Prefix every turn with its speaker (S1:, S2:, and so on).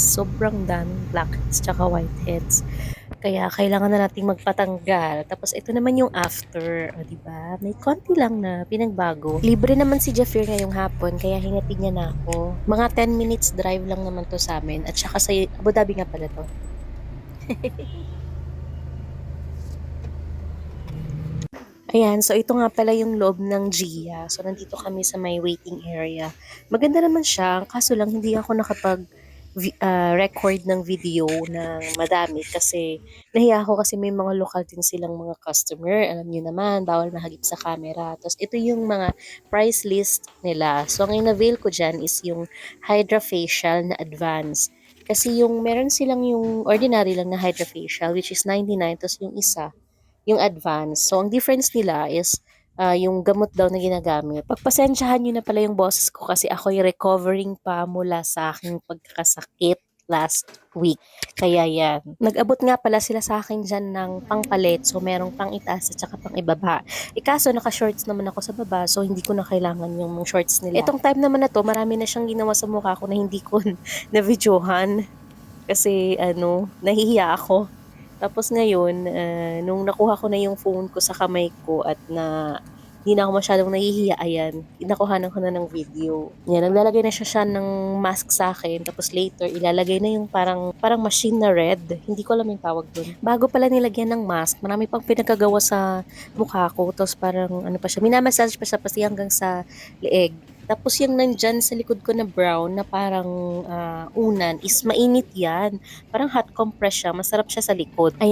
S1: sobrang daming blackheads tsaka whiteheads. Kaya kailangan na nating magpatanggal. Tapos ito naman yung after, o di ba? May konti lang na pinagbago. Libre naman si Jafir ngayong hapon, kaya hinatid niya na ako. Mga 10 minutes drive lang naman to sa amin. At saka sa Abu Dhabi nga pala to. Ayan, so ito nga pala yung loob ng Gia. So nandito kami sa may waiting area. Maganda naman siya, kaso lang hindi ako nakapag vi- ah, record ng video ng madami kasi nahiya ako kasi may mga lokal din silang mga customer. Alam niyo naman, bawal mahagip sa camera. Tapos ito yung mga price list nila. So ang in-avail ko dyan is yung Hydra Facial na advance. Kasi yung meron silang yung ordinary lang na Hydra Facial which is 99 tapos yung isa yung advance. So, ang difference nila is ah, yung gamot daw na ginagamit. Pagpasensyahan nyo na pala yung boses ko kasi ako'y recovering pa mula sa aking pagkakasakit last week. Kaya yan. Nag-abot nga pala sila sa akin dyan ng pangpalit. So, merong pang itaas at saka pang ibaba. Ikaso, naka-shorts naman ako sa baba. So, hindi ko na kailangan yung shorts nila. Itong time naman na to, marami na siyang ginawa sa mukha ko na hindi ko na-videohan. Kasi, ano, nahihiya ako. Tapos ngayon, ah, nung nakuha ko na yung phone ko sa kamay ko at na hindi na ako masyadong nahihiya, ayan, nakuhanan ko na ng video. Yan, naglalagay na siya siya ng mask sa akin. Tapos later, ilalagay na yung parang, parang machine na red. Hindi ko alam yung tawag dun. Bago pala nilagyan ng mask, marami pang pinagkagawa sa mukha ko. Tapos parang, ano pa siya, minamassage pa siya pati hanggang sa leeg. Tapos yung nandyan sa likod ko na brown na parang ah, unan is mainit yan. Parang hot compress siya. Masarap siya sa likod. Ayan.